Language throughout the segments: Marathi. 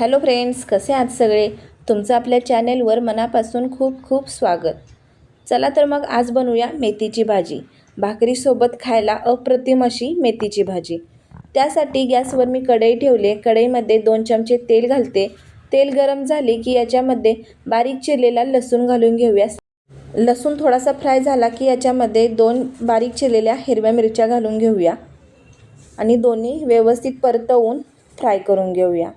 हॅलो फ्रेंड्स कसे आहात सगळे? तुमचं आपल्या चॅनेलवर मनापासून खूप खूप स्वागत. चला तर मग आज बनवूया मेथीची भाजी. भाकरीसोबत खायला अप्रतिम अशी मेथीची भाजी. त्यासाठी गॅसवर मी कढई ठेवले कढईमध्ये दोन चमचे तेल घालते. तेल गरम झाले की याच्यामध्ये बारीक चिरलेला लसूण घालून घेऊया. लसूण थोडासा फ्राय झाला की याच्यामध्ये दोन बारीक चिरलेल्या हिरव्या मिरच्या घालून घेऊया. आणि दोन्ही व्यवस्थित परतवून फ्राय करून घेऊया.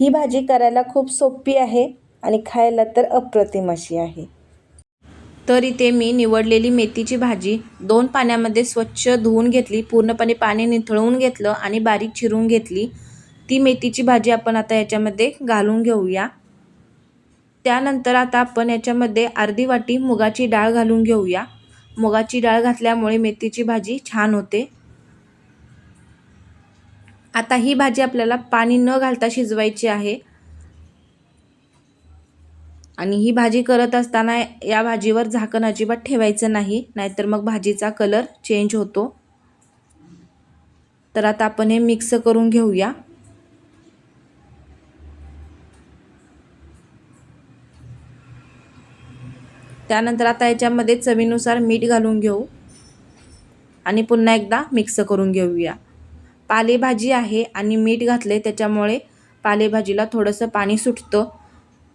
ही भाजी करायला खूप सोपी आहे आणि खायला तर अप्रतिम अशी आहे. तर इथे मी निवडलेली मेथीची भाजी दोन पाण्यामध्ये स्वच्छ धुवून घेतली पूर्णपणे पाणी निथळवून घेतलं आणि बारीक चिरून घेतली. ती मेथीची भाजी आपण आता याच्यामध्ये घालून घेऊया. त्यानंतर आता आपण याच्यामध्ये अर्धी वाटी मुगाची डाळ घालून घेऊया. मुगाची डाळ घातल्यामुळे मेथीची भाजी छान होते. आता ही भाजी आपल्याला पाणी न घालता शिजवायची आहे. आणि ही भाजी करत असताना या भाजीवर झाकण अजिबात ठेवायचं नाही नाहीतर मग भाजीचा कलर चेंज होतो. तर आता आपण हे मिक्स करून घेऊया. त्यानंतर आता याच्यामध्ये चवीनुसार मीठ घालून घेऊ. आणि पुन्हा एकदा मिक्स करून घेऊया. पालेभाजी आहे आणि मीठ घातले त्याच्यामुळे पालेभाजीला थोडंसं पाणी सुटतं.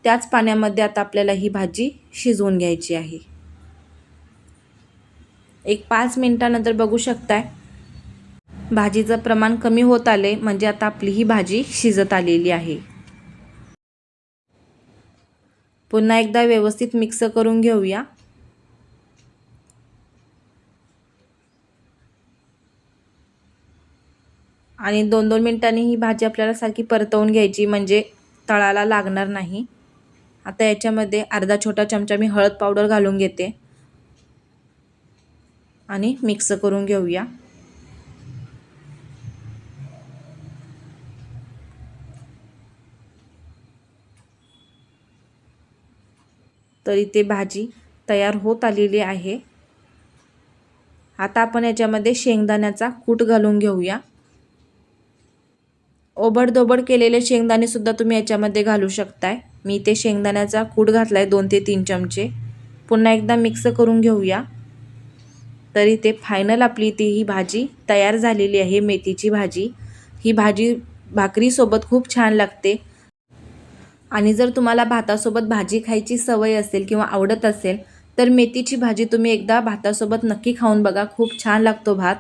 त्याच पाण्यामध्ये आता आपल्याला ही भाजी शिजवून घ्यायची आहे. एक पाच मिनटानंतर बघू शकताय. भाजीचं प्रमाण कमी होत आले म्हणजे आता आपली ही भाजी शिजत आलेली आहे. पुन्हा एकदा व्यवस्थित मिक्स करून घेऊया. आणि दोन दोन मिनटांनी ही भाजी आपल्याला सारखी परतवून घ्यायची म्हणजे तळाला लागणार नाही. आता याच्यामध्ये अर्धा छोटा चमचा मी हळद पावडर घालून घेते. आणि मिक्स करून घेऊया. तर इथे भाजी तयार होत आलेली आहे. आता आपण याच्यामध्ये शेंगदाण्याचा कूट घालून घेऊया. ओबडधोबड केलेले शेंगदाणेसुद्धा तुम्ही याच्यामध्ये घालू शकताय. मी ते शेंगदाण्याचा कूट घातला आहे दोन ते तीन चमचे. पुन्हा एकदा मिक्स करून घेऊया. तरी ते फायनल आपली ती ही भाजी तयार झालेली आहे मेथीची भाजी. ही भाजी भाकरीसोबत खूप छान लागते. आणि जर तुम्हाला भातासोबत भाजी खायची सवय असेल किंवा आवडत असेल तर मेथीची भाजी तुम्ही एकदा भातासोबत नक्की खाऊन बघा. खूप छान लागतो भात.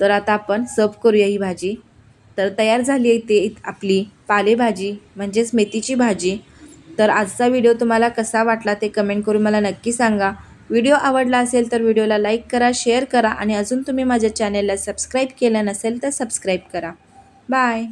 तर आता आपण सर्व करूया ही भाजी. तर तयार झाली आहे ते आपली पालेभाजी म्हणजेच मेथीची भाजी. तर आजचा व्हिडिओ तुम्हाला कसा वाटला ते कमेंट करून मला नक्की सांगा. व्हिडिओ आवडला असेल तर व्हिडिओला लाईक करा शेअर करा आणि अजून तुम्ही माझ्या चॅनेलला सबस्क्राईब केलं नसेल तर सबस्क्राईब करा. बाय.